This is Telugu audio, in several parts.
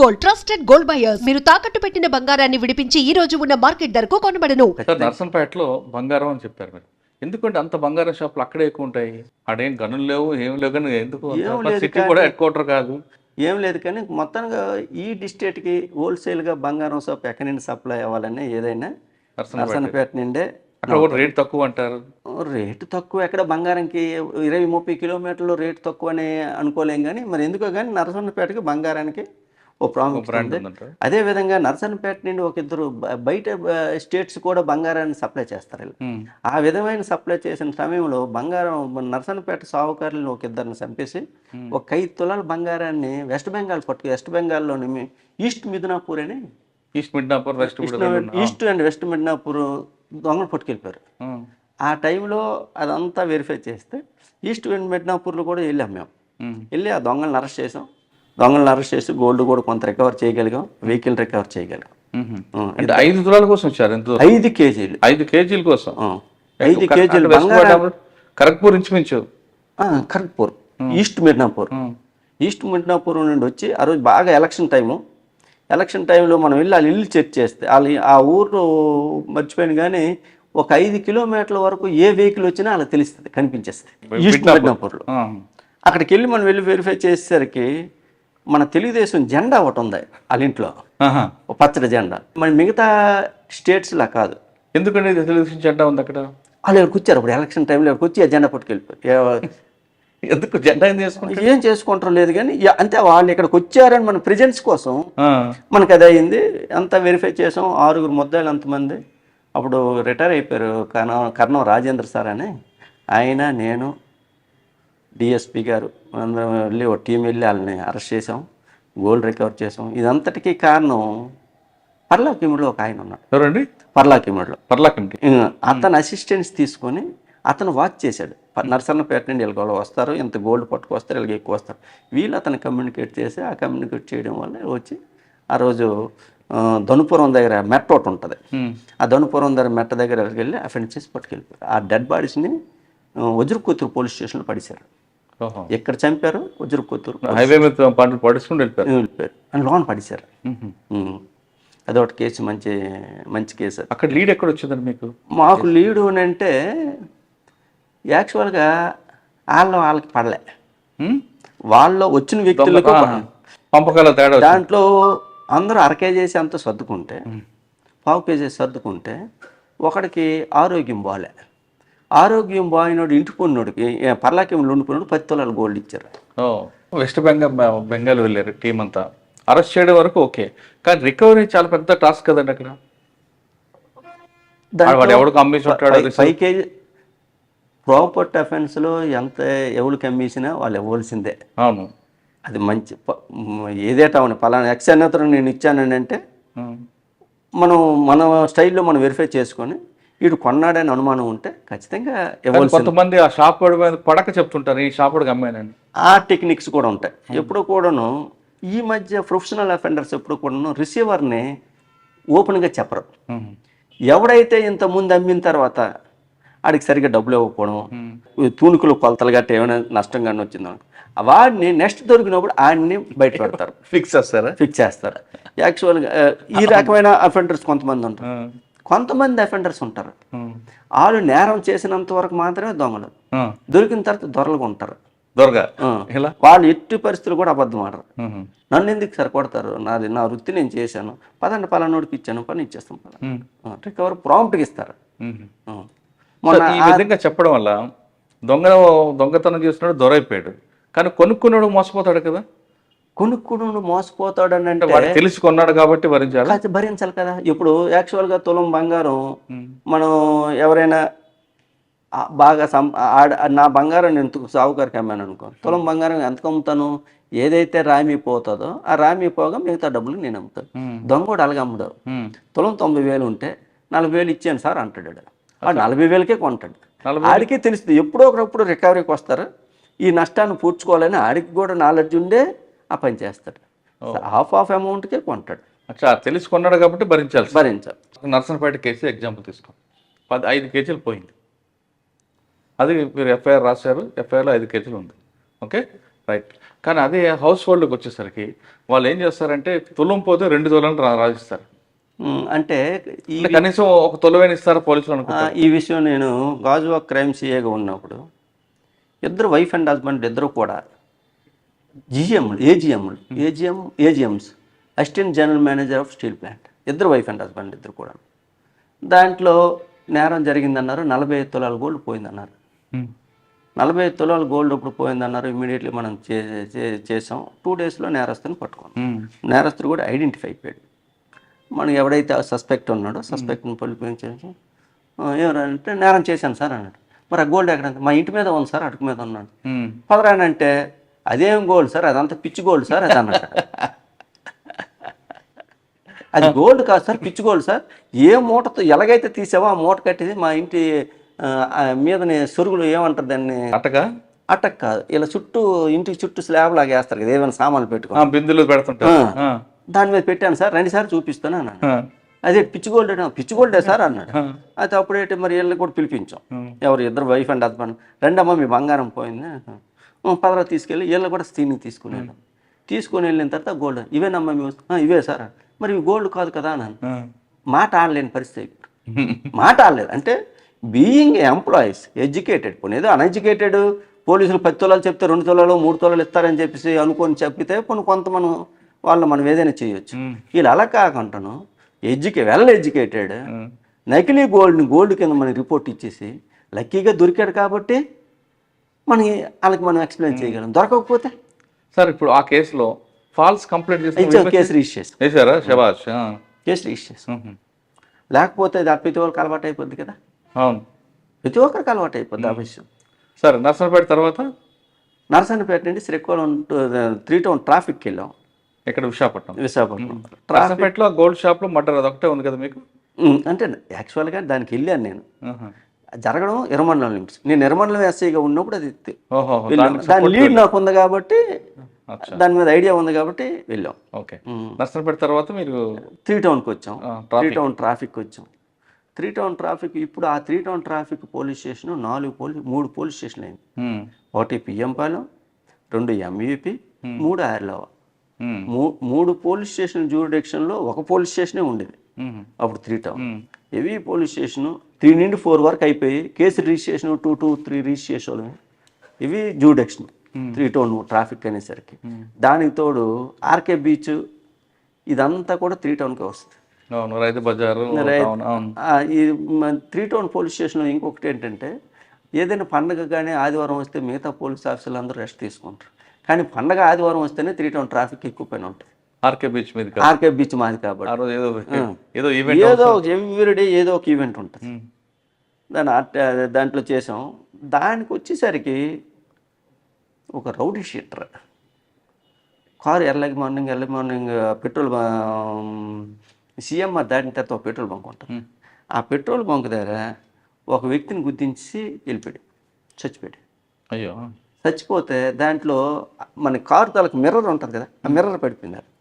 గోల్డ్ ట్రస్టెడ్ గోల్డ్ బయర్స్ మీరు తాకట్టు పెట్టిన బంగారాన్ని విడిపించి ఈ రోజు ఉన్న మార్కెట్ ధరకు కొనబడను. సార్ నర్సంపేటలో బంగారం అని చెప్పారు మీరు. ఎందుకంటే అంత బంగారం షాపులు అక్కడే ఎక్కువ ఉంటాయి. ఆడేం గనులు లేవు ఏం లేవు కానీ ఎందుకు సిటీ కూడా హెడ్ క్వార్టర్ కాదు. ఏం లేదు కానీ మొత్తంగా ఈ డిస్ట్రిక్ట్కి హోల్సేల్గా బంగారం షాప్ ఎక్కడి నుండి సప్లై అవ్వాలని ఏదైనా నర్సంపేట. నర్సన్నపేట నుండే. అక్కడ కూడా రేట్ తక్కువ అంటారు. రేటు తక్కువ ఎక్కడ బంగారంకి? ఇరవై ముప్పై కిలోమీటర్లు రేటు తక్కువ అని అనుకోలేం కానీ మరి ఎందుకో కానీ నరసన్నపేటకి బంగారానికి ఓ ప్రాముఖ్యత ఉంది అదే విధంగా నరసన్నపేట నుండి ఒక ఇద్దరు బయట స్టేట్స్ కూడా బంగారాన్ని సప్లై చేస్తారు. ఆ విధమైన సప్లై చేసిన సమయంలో బంగారం మన నరసన్నపేట సావుకారులను ఒక ఇద్దరిని చంపేసి ఒక ఐదు తులాల బంగారాన్ని వెస్ట్ బెంగాల్ పట్టుకు వెస్ట్ బెంగాల్లోని ఈస్ట్ మిథునాపూర్ అని east Midnapore west east and west Midnapore దొంగలు పట్టుకెళ్ళిపోయారు. ఆ. టైంలో అదంతా వెరిఫై చేస్తే ఈస్ట్ అండ్ మిడ్నాపూర్లో కూడా వెళ్ళాం మేము. వెళ్ళి ఆ దొంగలను అరెస్ట్ చేసాం. దొంగలను అరెస్ట్ చేసి గోల్డ్ కూడా కొంత రికవర్ చేయగలిగాం వెహికల్ రికవర్ చేయగలిగాం. అంటే ఐదు తులాల కోసం వచ్చారు ఎంత ఐదు కేజీలు. ఐదు కేజీల కోసం. ఐదు కేజీలు కరక్పూర్ ఇంచుమించు? ఖరగ్పూర్. ఈస్ట్ మిడ్నాపూర్. ఈస్ట్ మిడ్నాపూర్ నుండి వచ్చి ఆ రోజు బాగా ఎలక్షన్ టైము. ఎలక్షన్ టైంలో మనం వెళ్ళి వాళ్ళ ఇల్లు చెక్ చేస్తే వాళ్ళ ఆ ఊరు మర్చిపోయాను కానీ ఒక ఐదు కిలోమీటర్ల వరకు ఏ వెహికల్ వచ్చినా వాళ్ళకి తెలుస్తుంది కనిపించేస్తుంది. ఈస్ట్ మిడ్నాపూర్లో. అక్కడికి వెళ్ళి మనం వెళ్ళి వెరిఫై చేసేసరికి మన తెలుగుదేశం జెండా ఒకటి ఉంది వాళ్ళ ఇంట్లో పచ్చడి జెండా. మరి మిగతా స్టేట్స్లా కాదు. ఎందుకంటే తెలుగుదేశం జెండా ఉంది అక్కడ? వాళ్ళు ఇక్కడికి వచ్చారు అప్పుడు ఎలక్షన్ టైంలో ఇక్కడికి వచ్చి ఆ జెండా పట్టుకెళ్ళిపోయారు ఎందుకు జెండా ఏం చేసుకుంటారు? ఏం చేసుకుంటారో లేదు కానీ అంతే వాళ్ళు ఇక్కడికి వచ్చారని మన ప్రెజెన్స్ కోసం. మనకు అది అయింది. అంతా వెరిఫై చేసాం. ఆరుగురు ముద్దాయిలు అంతమంది అప్పుడు రిటైర్ అయిపోయారు కర్ణం కర్ణం రాజేంద్ర సార్ అని. ఆయన నేను డిఎస్పి గారు. అందరం వెళ్ళి ఒక టీం వెళ్ళి వాళ్ళని అరెస్ట్ చేసాం గోల్డ్ రికవర్ చేసాం ఇదంతటికీ కారణం పర్లాకిముడిలో ఒక ఆయన ఉన్నాడు. ఎవరండి? పర్లాకిముడిలో పర్లాకంటి అతను అసిస్టెన్స్ తీసుకొని అతను వాచ్ చేశాడు. నరసన్నపేట నుండి వాళ్ళు వస్తారు ఇంత గోల్డ్ పట్టుకొస్తారు వీళ్ళకి ఎక్కువ వస్తారు. వీళ్ళు అతను కమ్యూనికేట్ చేసి ఆ కమ్యూనికేట్ చేయడం వల్ల వచ్చి ఆ రోజు ధనుపురం దగ్గర మెట్ట ఒకటి ఉంటుంది. ఆ ధనుపురం దగ్గర మెట్ట దగ్గర వెళ్ళి అఫెండ్ చేసి పట్టుకెళ్ళిపోయారు. ఆ డెడ్ బాడీస్ని వజ్రకూతురు పోలీస్ స్టేషన్లో పడిశారు. ఎక్కడ చంపారు? వజ్రకూతురు హైవే మీద పంటలు పడుచుకుని వెళ్ళిపోయారు. వెళ్ళిపోయారు. అని లోన్ పడిశారు. అదొకటి కేసు మంచి మంచి కేసు. అక్కడ లీడ్ ఎక్కడ వచ్చిందండి మీకు? మాకు లీడు అని అంటే యాక్చువల్గా వాళ్ళ వాళ్ళకి పడలే. ఉమ్? వాళ్ళలో వచ్చిన వ్యక్తులకు. పంపకాల తేడా. దాంట్లో అందరూ అర కేజీసి అంత సర్దుకుంటే పావు కేజీ సర్దుకుంటే ఒకడికి ఆరోగ్యం బాలే. ఆరోగ్యం బాగినోడు ఇంటి పొన్నోడికి పర్లాకేములు ఉండిపోయినోడు పది తులాలు గోల్డ్ ఇచ్చారు. వెస్ట్ బెంగాల్ బెంగాల్ వెళ్ళారు టీం అంతా. అరెస్ట్ చేయడం వరకు ఓకే. కానీ రికవరీ చాలా పెద్ద టాస్క్ కదండి అక్కడ. వాడు ఎవడికి అమ్మేసి ఉంటాడో ఫైవ్- ఫైవ్ కేజీ ప్రాపర్టీ అఫెన్స్లో ఎంత ఎవరికి అమ్మేసినా వాళ్ళు ఇవ్వాల్సిందే. అవును. అది మంచి ఏదేటా అవును పలానా ఎక్స్ అన్నతను నేను ఉమ్. మనం మన స్టైల్లో మనం వెరిఫై చేసుకొని వీడు కొన్నాడని అనుమానం ఉంటే ఖచ్చితంగా కొంతమంది ఆ షాప్ పడక చెప్తుంటారు ఈ షాప్ అమ్మానండి ఆ టెక్నిక్స్ కూడా ఉంటాయి. ఎప్పుడు కూడాను ఈ మధ్య ప్రొఫెషనల్ అఫెండర్స్ ఎప్పుడు కూడాను రిసీవర్ని ఓపెన్గా చెప్పరు. ఉమ్. ఎవడైతే ఇంత ముందు అమ్మిన తర్వాత ఆడికి సరిగ్గా డబ్బులు ఇవ్వకపోవడం తూనుకులు కొలతలు గట్ట ఏమైనా నష్టం కానీ వచ్చిందో వాడిని నెక్స్ట్ దొరికినప్పుడు ఆడిని బయట పెడతారు. ఫిక్స్ చేస్తారా? ఫిక్స్ చేస్తారు. యాక్చువల్గా ఈ రకమైన అఫెండర్స్ కొంతమంది ఉంటారు. కొంతమంది అఫెండర్స్ ఉంటారు. వాళ్ళు నేరం చేసినంత వరకు మాత్రమే దొంగలు. దొరికిన తర్వాత దొరలుగా ఉంటారు. దొరగా వాళ్ళు ఎట్టి పరిస్థితులు కూడా అబద్ధం ఆడరు. నన్ను ఎందుకు సరికొడతారు? నాది నా వృత్తి నేను చేశాను. పదండి పలానోడికి ఇచ్చాను పని ఇచ్చేస్తాం. రికవర్ ప్రాంప్ట్గా ఇస్తారు. ఈ విధంగా చెప్పడం వల్ల దొంగ దొంగతనం చేస్తున్నాడు దొరైపోయాడు. కానీ కొనుక్కున్నాడు మోసపోతాడు కదా? కొనుక్కుడు మోసపోతాడని అంటే అంటే వాడు తెలిసి కొన్నాడు కాబట్టి భరించాలి భరించాలి కదా. ఇప్పుడు యాక్చువల్గా తులం బంగారం. మనం ఎవరైనా ఆ బాగా సం ఆడ నా బంగారం నేను సావుకారికి అమ్మాను అనుకో. తులం బంగారం ఎంతకు అమ్ముతాను ఏదైతే రామి పోతుందో ఆ రామి పోగా మిగతా డబ్బులు నేను అమ్ముతాను. దొంగ కూడా అలాగే అమ్ముడు. తులం తొంభై వేలు ఉంటే నలభై వేలు ఇచ్చాను సార్ అంటాడు. వాడు నలభై వేలకే కొంటాడు. ఆడికే తెలుస్తుంది. ఎప్పుడో ఒకప్పుడు రికవరీకి వస్తారు ఈ నష్టాన్ని పూడ్చుకోవాలని ఆడికి కూడా నాలెడ్జ్ ఉండే ఆ పని చేస్తాడు. హాఫ్ ఆఫ్ అమౌంట్కే కొంటాడు. అచ్చా తెలిసి కొన్నాడు కాబట్టి భరించాల్సి భరించాలి. నర్సనపేట కేసు ఎగ్జాంపుల్ తీసుకో. పది ఐదు కేజీలు పోయింది. అది మీరు ఎఫ్ఐఆర్ రాశారు ఎఫ్ఐఆర్లో ఐదు కేజీలు ఉంది. ఓకే? రైట్. కానీ అదే హౌస్ హోల్డ్కి వచ్చేసరికి వాళ్ళు ఏం చేస్తారంటే తులం పోతే రెండు తులాలు రా- రాసిస్తారు. ఉమ్, అంటే కనీసం ఒక తులవేని ఇస్తారు పోలీసులు అనుకో ఆ, ఈ విషయం నేను గాజువాక్ క్రైమ్ సిఏగా ఉన్నప్పుడు ఇద్దరు వైఫ్ అండ్ హస్బెండ్ ఇద్దరు కూడా జిఎంలు ఏజిఎంలు AGM AGMs assistant general manager of steel plant ఇద్దరు వైఫ్ అండ్ హస్బెండ్ ఇద్దరు కూడా దాంట్లో నేరం జరిగిందన్నారు నలభై ఐదు తులాల గోల్డ్ పోయిందన్నారు. నలభై ఐదు తులాల గోల్డ్ ఇప్పుడు పోయిందన్నారు ఇమీడియట్లీ మనం చేసాం టూ డేస్లో నేరస్తుని పట్టుకున్నాం ఉమ్. నేరస్తుడు కూడా ఐడెంటిఫై అయిపోయాడు మనం ఎవడైతే సస్పెక్ట్ ఉన్నాడో సస్పెక్ట్ని పిలిపించేసి ఎవరంటే నేరం చేశాను సార్ అన్నాడు మరి ఆ గోల్డ్ ఎక్కడ ఉంది?" మా ఇంటి మీద ఉంది సార్ అటుకు మీద ఉన్నాడు. పదరానంటే అదేం గోల్డ్ సార్? అదంతా పిచ్చి గోల్డ్ సార్ అది అన్నాడు. అది గోల్డ్ కాదు సార్ పిచ్చి గోల్డ్ సార్. ఏ మూటతో ఎలాగైతే తీసావో ఆ మూట కట్టేసి మా ఇంటి మీదని సొరుగులు ఏమంటారు దాన్ని? అట్టగా అటక్ కాదు. ఇలా చుట్టూ ఇంటికి చుట్టూ స్లాబ్ లాగా వేస్తారు కదా ఏమైనా సామాన్లు పెట్టుకో బిందులు పెడుతుంటారు. ఆ. దాని మీద పెట్టాను సార్. రెండు సార్లు చూపిస్తాను అన్నాడు. అదే పిచ్చి గోల్డ్ అంటే పిచ్చి గోల్డే సార్ అన్నాడు. అయితే అప్పుడేంటి మరి వీళ్ళని కూడా పిలిపించాం. ఎవరు? ఇద్దరు వైఫ్ అండ్ హస్బెండ్ రెండమ్మ మీ బంగారం పోయింది. "ఉం, పదరా తీసుకెళ్ళి వీళ్ళు కూడా స్క్రీనింగ్ తీసుకుని వెళ్ళాం తీసుకుని వెళ్ళిన తర్వాత గోల్డ్. ఇవేనమ్మా మీ వస్తు-" "ఆ, ఇవే సార్ మరి ఇవి గోల్డ్ కాదు కదా ఆ. మాట ఆడలేని పరిస్థితి మాట ఆడలేదు. అంటే బీయింగ్ ఎంప్లాయీస్ ఎడ్యుకేటెడ్ పోనీ ఏదో అన్ఎడ్యుకేటెడ్ పోలీసులు పది తులాలు చెప్తే రెండు తులాలు మూడు తులాలు ఇస్తారని చెప్పేసి అనుకొని చెప్పితే కొన్ని కొంత మనం వాళ్ళు మనం ఏదైనా చేయొచ్చు. వీళ్ళు అలా కాకుండాను ఎడ్యుకే వెల్ ఎడ్యుకేటెడ్. నకిలీ గోల్డ్ని గోల్డ్ కింద మనకి రిపోర్ట్ ఇచ్చేసి లక్కీగా దొరికాడు కాబట్టి మనకి వాళ్ళకి మనం ఎక్స్ప్లెయిన్ చేయగలం. దొరకకపోతే? సార్ ఇప్పుడు ఆ కేసులో ఫాల్స్ కంప్లైంట్ చేసిన కేసు రిజిస్టర్ వేసారా శబాష్. కేసు రిజిస్టర్ చేస్తాం. లేకపోతే అది ప్రతి ఒక్కరికి అలవాటు అయిపోద్ది కదా? అవును. ప్రతి ఒక్కరికి అలవాటు అయిపోద్ది ఆ విషయం. సరే నర్సంపేట తర్వాత? నరసన్నపేట నుండి శ్రీకాకుళం త్రీ టౌన్ ట్రాఫిక్కి వెళ్ళాం. ఇక్కడ విశాఖపట్నం. విశాఖపట్నం. నర్సంపేటలో గోల్డ్ షాప్లో మర్డర్ అదొకటే ఉంది కదా మీకు? అంటే యాక్చువల్గా దానికి వెళ్ళాను నేను. జరగడం ఇరమండలం లిమిట్స్. నేను ఇరమండలం ఎస్ఐగా ఉన్నప్పుడు అది దాని లీడ్ నాకు ఉంది కాబట్టి. దాని మీద ఐడియా ఉంది కాబట్టి వెళ్ళాం. ఓకే. నర్సంపేట తర్వాత మీరు త్రీ టౌన్కి వచ్చాం. త్రీ టౌన్ ట్రాఫిక్ వచ్చాం. త్రీ టౌన్ ట్రాఫిక్ ఇప్పుడు ఆ three town traffic police station నాలుగు పోలీస్ మూడు పోలీస్ స్టేషన్లు అయింది. ఒకటి పిఎంపాలెం రెండు ఎంఈపి మూడు ఆర్లవ మూడు పోలీస్ స్టేషన్ జ్యూరిడిక్షన్లో ఒక పోలీస్ స్టేషనే ఉండేది. అప్పుడు three town. Heavy police station three నుండి ఫోర్ వరకు అయిపోయి case registration two two three registration ఇవి జ్యూడిక్షన్ త్రీ టౌన్ ట్రాఫిక్ అనేసరికి. దానికి తోడు ఆర్కే బీచ్ ఇదంతా కూడా త్రీ టౌన్కే వస్తుంది. రైతు బజారు త్రీ టౌన్ పోలీస్ స్టేషన్లో ఇంకొకటి ఏంటంటే ఏదైనా పండగ కానీ ఆదివారం వస్తే మిగతా పోలీస్ ఆఫీసర్లు అందరూ రెస్ట్ తీసుకుంటారు. కానీ పండగ ఆదివారం వస్తేనే త్రీ టౌన్ ట్రాఫిక్ ఎక్కువ పైన ఉంటుంది. ఆర్కే బీచ్ మీద. ఆర్కే బీచ్ మాది కాబట్టి. ఏదో ఏదో ఈవెంట్ ఏదో ఎవ్రీడే ఏదో ఒక ఈవెంట్ ఉంటుంది. దాని దాంట్లో చేసాం. దానికి వచ్చేసరికి ఒక rowdy sheeter. Car early morning early morning petrol CMR దాటిన తర్వాత ఒక పెట్రోల్ బంక్ ఉంటుంది. ఆ పెట్రోల్ బంక్ దగ్గర ఒక వ్యక్తిని గుర్తించి వెళ్ళిపోయాడు. చచ్చిపోయాడు. అయ్యో. చచ్చిపోతే దాంట్లో మన కారు తలకు మిర్రర్ ఉంటుంది కదా ఆ మిర్రర్. ఉహు.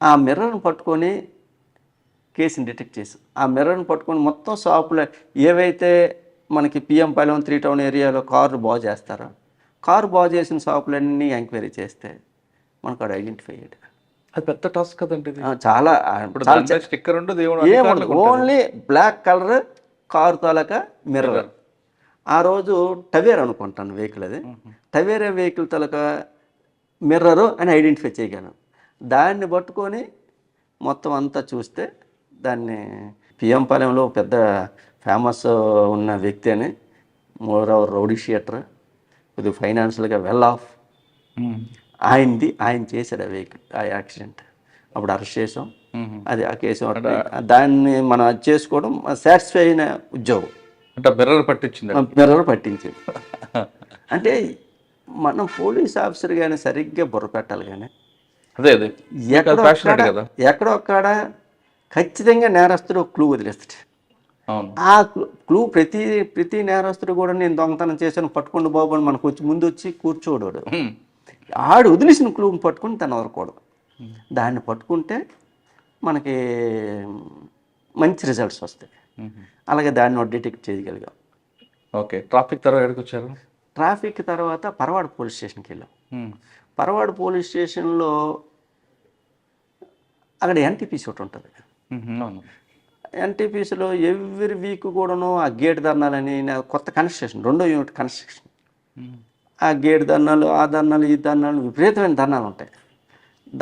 ఆ మిర్రర్ని పట్టుకొని కేసుని డిటెక్ట్ చేసాం ఆ మిర్రర్ని పట్టుకొని మొత్తం షాపులో ఏవైతే మనకి పిఎం పాలెం త్రీ టౌన్ ఏరియాలో కారు బాగు చేస్తారో కారు బాగు చేసిన షాపులన్నీ ఎంక్వైరీ చేస్తే మనకు ఆడ ఐడెంటిఫై అయ్యాడు. అది పెద్ద టాస్క్ కదండి చాలా స్టిక్కర్ ఉండు దేవుడు ఏముండదు ఓన్లీ బ్లాక్ కలర్ కారు తాలూకా మిర్రర్. ఆ రోజు టవేర్ అనుకుంటాను వెహికల్ అది. టవేరే వెహికల్ తాలూకా మిర్రరు అని ఐడెంటిఫై చేయగలను. దాన్ని పట్టుకొని మొత్తం అంతా చూస్తే దాన్ని పిఎం పాలెంలో పెద్ద ఫేమస్ ఉన్న వ్యక్తి అని అవర్ రౌడీ షీటర్ కొద్దిగా ఫైనాన్షియల్గా వెల్ ఆఫ్. ఆయనది ఆయన చేశాడు ఆ వెహికల్ ఆ యాక్సిడెంట్ అప్పుడు అరెస్ట్ చేసాం. అది ఆ కేసు. దాన్ని మనం అది చేసుకోవడం సాటిస్ఫై అయిన ఉద్యోగం అంటే బెర్రర్ పట్టించింది మిర్రర్ పట్టించింది అంటే మనం పోలీస్ ఆఫీసర్ కానీ సరిగ్గా బుర్ర పెట్టాలి కానీ అదే అదే. ఎక్కడో ఎక్కడో ఒక్కడ ఖచ్చితంగా నేరస్తుడు క్లూ వదిలేస్తాడు. ఆ క్లూ- క్లూ ప్రతి ప్రతి నేరస్తుడు కూడా నేను దొంగతనం చేశాను పట్టుకోండి బాబు అని మనకు వచ్చి ముందు వచ్చి కూర్చోడు. ఆడు వదిలేసిన క్లూని పట్టుకుని తను వదలకూడదు దాన్ని పట్టుకుంటే మనకి మంచి రిజల్ట్స్ వస్తాయి. అలాగే దాన్ని డిటెక్ట్ చేయగలిగాం ఓకే. ట్రాఫిక్ తర్వాత ఎక్కడికి వచ్చారు? ట్రాఫిక్ తర్వాత పరవాడ పోలీస్ స్టేషన్కి వెళ్ళాం. పరవాడు పోలీస్ స్టేషన్లో అక్కడ ఎన్టీపీసీ ఒకటి ఉంటుంది. ఎన్టీపీసీలో ఎవ్రీ వీక్ కూడాను ఆ గేట్ ధర్నాలని కొత్త కన్స్ట్రక్షన్ రెండో యూనిట్ కన్స్ట్రక్షన్. ఆ గేట్ ధర్నాలు ఆ ధర్నాలు ఈ ధర్నాలు విపరీతమైన ధర్నాలు ఉంటాయి.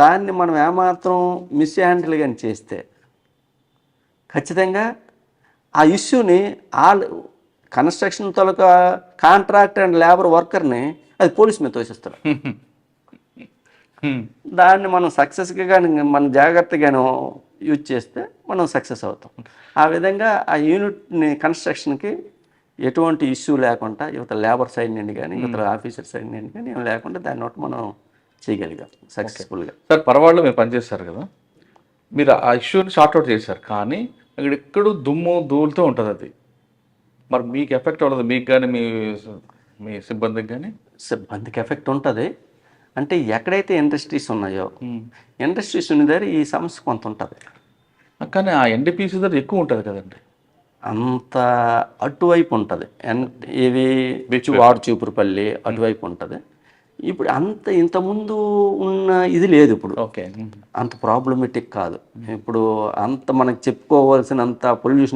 దాన్ని మనం ఏమాత్రం మిస్ హ్యాండిల్ కానీ చేస్తే ఖచ్చితంగా ఆ ఇష్యూని ఆ కన్స్ట్రక్షన్ తాలూకా కాంట్రాక్ట్ అండ్ లేబర్ వర్కర్ని అది పోలీస్ మీద తోసిస్తారు. దాన్ని మనం సక్సెస్గా కానీ మనం జాగ్రత్తగాను యూజ్ చేస్తే మనం సక్సెస్ అవుతాం. ఆ విధంగా ఆ యూనిట్ని కన్స్ట్రక్షన్కి ఎటువంటి ఇష్యూ లేకుండా యువత లేబర్ సైడ్ నుండి కానీ యువత ఆఫీసర్ సైడ్ నుండి కానీ ఏం లేకుండా దాన్ని ఒకటి మనం చేయగలిగాం సక్సెస్ఫుల్గా. సార్ పరవాళ్ళు మీరు పనిచేస్తారు కదా. మీరు ఆ ఇష్యూని అవుట్ చేశారు. కానీ ఎక్కడో దుమ్ము ధూళితో ఉంటుంది అది. మరి మీకు ఎఫెక్ట్ అవ్వదు. మీకు కానీ మీ మీ సిబ్బందికి కానీ సిబ్బందికి ఎఫెక్ట్ ఉంటుంది. అంటే ఎక్కడైతే ఇండస్ట్రీస్ ఉన్నాయో ఇండస్ట్రీస్ ఉన్న దగ్గర ఈ సమస్య కొంత ఉంటుంది. కానీ ఆ ఎన్డీపీసీ దగ్గర ఎక్కువ ఉంటుంది కదండి. అంత అటువైపు ఉంటుంది. ఇవి వాడు చూపురుపల్లి అటువైపు ఉంటుంది. ఇప్పుడు అంత ఇంతకుముందు ఉన్న ఇది లేదు ఇప్పుడు. ఓకే. అంత ప్రాబ్లమెటిక్ కాదు. ఇప్పుడు అంత మనకు చెప్పుకోవాల్సినంత పొల్యూషన్